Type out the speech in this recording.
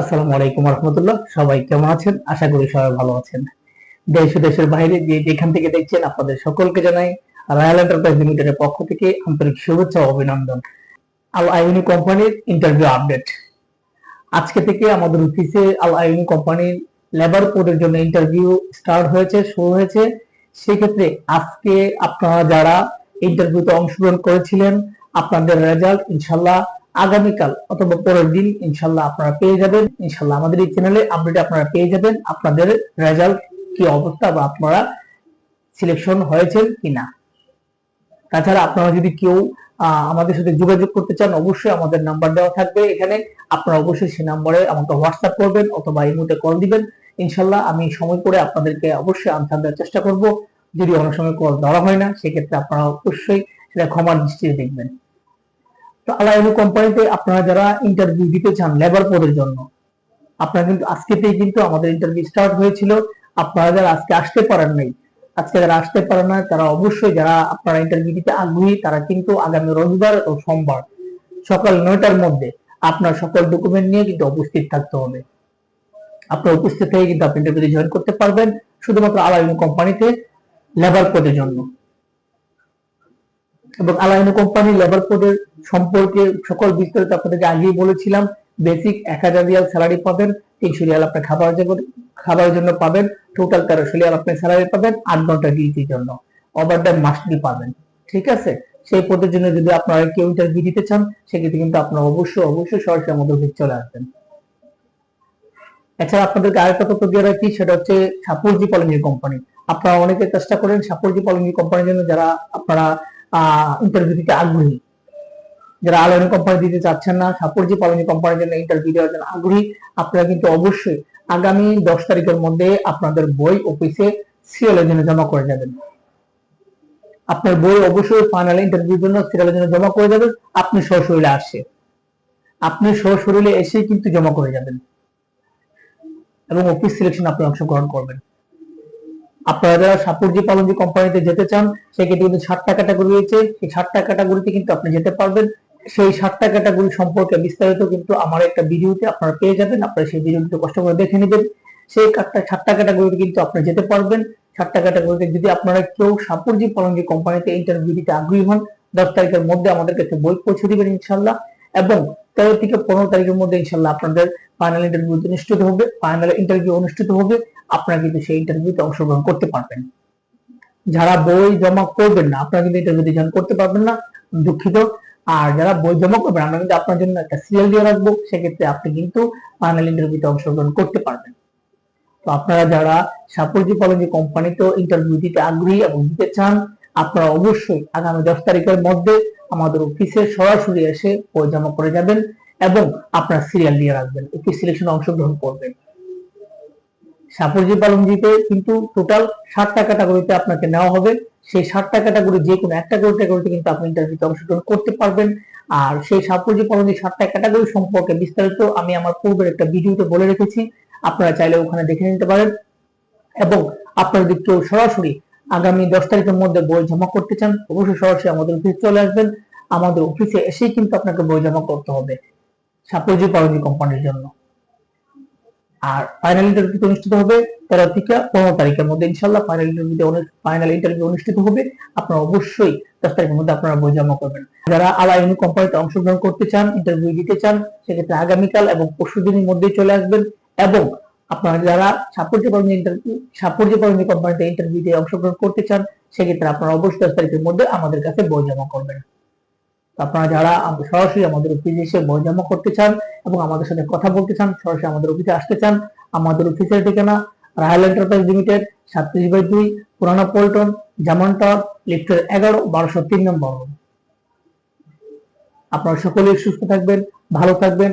আসসালামু আলাইকুম রহমতুল্লাহ। সবাই কেমন আছেন? আশা করি সবাই ভালো আছেন। দেশ দেশের বাইরে যে যেখান থেকে দেখছেন আপনাদের সকলকে জানাই রয়্যাল এন্টারপ্রাইজ লিমিটেডের পক্ষ থেকে আন্তরিক শুভেচ্ছা ও অভিনন্দন। আল আইনি কোম্পানির ইন্টারভিউ আপডেট আজকে থেকে আমাদের অফিসে আল আইনি কোম্পানির লেবার কোডের জন্য ইন্টারভিউ স্টার্ট হয়েছে, শুরু হয়েছে। সেক্ষেত্রে আজকে আপনারা যারা ইন্টারভিউতে অংশগ্রহণ করেছিলেন, আপনাদের রেজাল্ট ইনশাল্লাহ আগামীকাল অথবা পরের দিন ইনশাল্লাহ আপনারা পেয়ে যাবেন। ইনশাল্লাহ আমাদের এই চ্যানেলে আপডেট আপনারা পেয়ে যাবেন আপনাদের রেজাল্ট কি অবস্থা বা আপনারা সিলেকশন হয়েছেন কিনা। তাছাড়া আপনারা যদি কেউ আমাদের সাথে যোগাযোগ করতে চান, অবশ্যই আমাদের নাম্বার দেওয়া থাকবে এখানে। আপনারা অবশ্যই সেই নাম্বারে আমাকে হোয়াটসঅ্যাপ করবেন অথবা এই মুহূর্তে কল দিবেন। ইনশাল্লাহ আমি সময় করে আপনাদেরকে অবশ্যই আনসার দেওয়ার চেষ্টা করব। যদি অনেক সময় কল ধরা হয় না, সেক্ষেত্রে আপনারা অবশ্যই সেটা ক্ষমার দৃষ্টিতে দেখবেন। তো কোম্পানিতে আপনারা যারা ইন্টারভিউ দিতে চান লেবার পদের জন্য, আপনারা কিন্তু আজকেতেই কিন্তু আমাদের ইন্টারভিউ স্টার্ট হয়েছিল। আপনারা যারা আজকে আসতে পারেন নাই, আজকে যারা আসতে পারে না তারা অবশ্যই যারা আপনারা ইন্টারভিউ দিতে আগ্রহী, তারা কিন্তু আগামী রবিবার ও সোমবার সকাল নয়টার মধ্যে আপনার সকল ডকুমেন্ট নিয়ে কিন্তু উপস্থিত থাকতে হবে। আপনার উপস্থিত হয়ে কিন্তু আপনি ইন্টারভিউ জয়েন করতে পারবেন, শুধুমাত্র আলাইনু কোম্পানিতে লেবার পদের জন্য। এবং আলাইনু কোম্পানি লেবার কোডের সম্পর্কে সকল বিস্তারিত আপনাদেরকে আগেই বলেছিলাম বেসিক এক হাজার রিয়াল স্যালারি পাবেন, তিনশো রিয়াল আপনার খাবার খাবারের জন্য পাবেন টোটাল তেরোশো রিয়াল আপনি স্যালারি পাবেন, আট ঘণ্টা ডিউটির জন্য ওভার টাইম মাস্টলি পাবেন, ঠিক আছে? সেই পদের জন্য যদি আপনারা কেউ ইন্টারভিউ দিতে চান, সেক্ষেত্রে কিন্তু আপনারা অবশ্যই অবশ্যই সরাসরি আমাদের অফিস চলে আসবেন। এছাড়া আপনাদেরকে আরেকটা তথ্য দিয়ে রাখি, সেটা হচ্ছে সাপুরজি পলিমির কোম্পানি আপনারা অনেকে চেষ্টা করেন সাপুরজি পলিমির কোম্পানির জন্য, যারা আপনারা ইন্টারভিউ দিতে আগ্রহী। যারা আলোনি কোম্পানি দিতে চাচ্ছেন না সাপুরজি পলিমি কোম্পানির জন্য ইন্টারভিউ দেওয়ার জন্য আগ্রহী, আপনারা কিন্তু অবশ্যই আগামী দশ তারিখের মধ্যে আপনাদের বই অফিসে সিরিয়ালের জন্য জমা করে যাবেন। আপনার বই অবশ্যই ফাইনাল ইন্টারভিউর জন্য সিরিয়ালের জন্য জমা করে যাবেন। আপনি সশরীরে আসে। আপনি সশরীরে এসে কিন্তু জমা করে যাবেন। এবং অফিস সিলেকশন আপনি অংশগ্রহণ করবেন। আপনারা যারা সাপুরজি পালনজি কোম্পানিতে যেতে চান, সেক্ষেত্রে কিন্তু ষাটটা ক্যাটাগরি রয়েছে। সেই ষাটটা ক্যাটাগরিতে কিন্তু আপনি যেতে পারবেন। সেই ষাটটা ক্যাটাগরি সম্পর্কে বিস্তারিত কিন্তু আমার একটা ভিডিওতে আপনারা পেয়ে যাবেন। আপনারা সেই ভিডিওটি কষ্ট করে দেখে নেবেন। সেই কাঠটা ষাটটা ক্যাটাগরিতে কিন্তু আপনি যেতে পারবেন। ষাটটা ক্যাটাগরিতে যদি আপনারা কেউ সাপুরজি পালনজি কোম্পানিতে ইন্টারভিউ দিতে আগ্রহী হন, দশ তারিখের মধ্যে আমাদের কাছে বই পৌঁছে দিবেন ইনশাল্লাহ এবং তেরো থেকে পনেরো তারিখের মধ্যে ইনশাল্লাহ আপনাদের ফাইনাল ইন্টারভিউ অনুষ্ঠিত হবে ফাইনাল ইন্টারভিউ অনুষ্ঠিত হবে, আপনারা কিন্তু সেই ইন্টারভিউতে অংশগ্রহণ করতে পারবেন। যারা বই জমা করবেন না, আপনারা কিন্তু ইন্টারভিউতে জয়েন করতে পারবেন না, দুঃখিত। আর যারা বই জমা করবেন, আমরা কিন্তু আপনার জন্য একটা সিরিয়াল দিয়ে রাখব, সেক্ষেত্রে আপনি কিন্তু ফাইনাল ইন্টারভিউতে অংশগ্রহণ করতে পারবেন। তো আপনারা যারা সাপোজি কলেজে কোম্পানিতে ইন্টারভিউ দিতে আগ্রহী এবং দিতে চান আপনারা অবশ্যই আগামী দশ তারিখের মধ্যে আমাদের অফিসে সরাসরি এসে বই জমা করে যাবেন এবং আপনার সিরিয়াল দিয়ে রাখবেন। অফিস সিলেকশনে অংশগ্রহণ করবেন। সাপোজি পালংজিতে কিন্তু টোটাল ষাটটা ক্যাটাগরিতে আপনাকে নেওয়া হবে। সেই ষাটটা ক্যাটাগরি যে কোনো একটা ক্যাটাগরিতে কিন্তু আপনি ইন্টারভিউতে অংশগ্রহণ করতে পারবেন। আর সেই সাপোজি পালংজি ষাটটা ক্যাটাগরি সম্পর্কে বিস্তারিত আমি আমার পূর্বের একটা ভিডিওতে বলে রেখেছি। আপনারা চাইলে ওখানে দেখে নিতে পারেন। এবং আপনারা যদি কেউ সরাসরি আগামী দশ তারিখের মধ্যে বই জমা করতে চান, অবশ্যই সরাসরি আমাদের অফিসে চলে আসবেন। আমাদের অফিসে এসেই কিন্তু আপনাকে বই জমা করতে হবে। সাপোজি পালংজি কোম্পানির জন্য। আর ফাইনাল ইন্টারভিউ অনুষ্ঠিত হবে তেরো থেকে পনেরো তারিখের মধ্যে ইনশাল্লাহ ফাইনাল ইন্টারভিউ ফাইনাল ইন্টারভিউ অনুষ্ঠিত হবে। আপনারা অবশ্যই দশ তারিখের মধ্যে আপনারা বই জমা করবেন। যারা আলাইনি কোম্পানিতে অংশগ্রহণ করতে চান ইন্টারভিউ দিতে চান, সেক্ষেত্রে আগামীকাল এবং পরশু দিনের মধ্যেই চলে আসবেন এবং আপনারা যারা সাপোর্টে পালন ইন্টারভিউ সাপোর্টে কোম্পানিতে ইন্টারভিউতে অংশগ্রহণ করতে চান, সেক্ষেত্রে আপনারা অবশ্যই দশ তারিখের মধ্যে আমাদের কাছে বই জমা করবেন আপনারা যারা সরাসরি আমাদের অফিসে এসে বই জমা করতে চান এবং আমাদের সাথে কথা বলতে চান, সরাসরি আমাদের অফিসে আসতে চান, আমাদের অফিসের ঠিকানা রায়াল এন্টারপ্রাইজ লিমিটেড সাতত্রিশ বাই দুই, পুরানা পল্টন, জামান টাওয়ার লিফটের এগারো, বারোশো তিন নম্বর। আপনারা সকলেই সুস্থ থাকবেন, ভালো থাকবেন